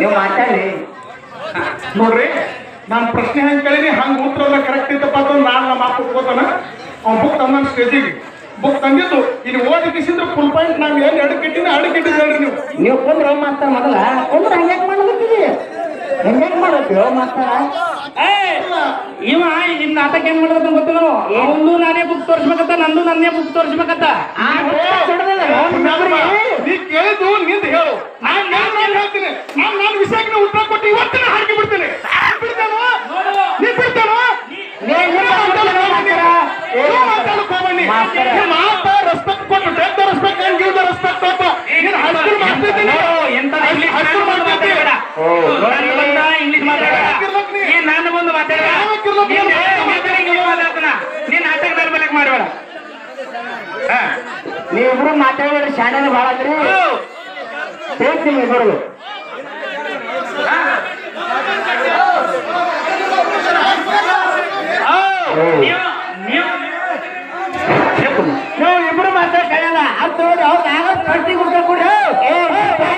ನೀವು ಮಾತಾಡಿ. ನೋಡ್ರಿ ನಾನು ಪ್ರಶ್ನೆ ಹೆಂಗ್ ಕೇಳಿನಿ ಹಂಗ ಉತ್ತರ ಎಲ್ಲ ಕರೆಕ್ಟ್ ಇತ್ತಪ್ಪ ಅಂತ ನಾನು ನಮ್ಮ ಅಪ್ಪ ಹೋಗೋತಾನ ಅವ್ನ ಬುಕ್ ತಂದ ಸ್ಟೇಜಿಗೆ ಬುಕ್ ತಂದಿದ್ದು ಇಲ್ಲಿ ಓದಿ ಕಿಸಿದ್ರೆ ಫುಲ್ ಪಾಯಿಂಟ್ ನಾವು ಏನ್ ಎರಡು ಕೆಟ್ಟಿನ ಎರಡು ಕೆಟ್ಟಿದ್ ಹೇಳ್ರಿ ನೀವು. ನೀವು ಕುಂದ್ರ ಮಾಸ್ತಾರ ಮೊದಲ. ಕುಂದ್ರ ಹಂಗ್ಯಾಕ್ ಮಾಡ್ಲತ್ತೀರಿ ಹೆಂಗ್ಯಾಕ್ ಮಾಡತ್ತೀರೋ ಮಾಸ್ತಾರ ಏ, ಇವ ಇನ್ ನಾಟಕ ಏನ್ ಮಾಡ್ಬೇಕಂತ ಗೊತ್ತಿಲ್ಲ. ಅವನು ನಾನೇ ಬುಕ್ ತೋರಿಸ್ಬೇಕತ್ತ ನಂದು ನನ್ನೇ ಬುಕ್ ತೋರಿಸ್ಬೇಕಂತ. ನೀನ್ ಯಾಕೆ ಮಾತಾಡಂಗಿಲ್ಲ ಇವ ಮಾತಾಡ್ತಾನ? ನೀನ್ ನಾಟಕ ನಡ್ಬಲಕ್ ಮಾಡಬೇಡ ನೀವಿಬ್ರು ಮಾತಾಡಿದ್ರೆ ಶಾಣೆನ ಭಾಳ ಅದ್ರಿ ಹೇಳ್ತೀನಿ ಇಬ್ಬರು ನೀವು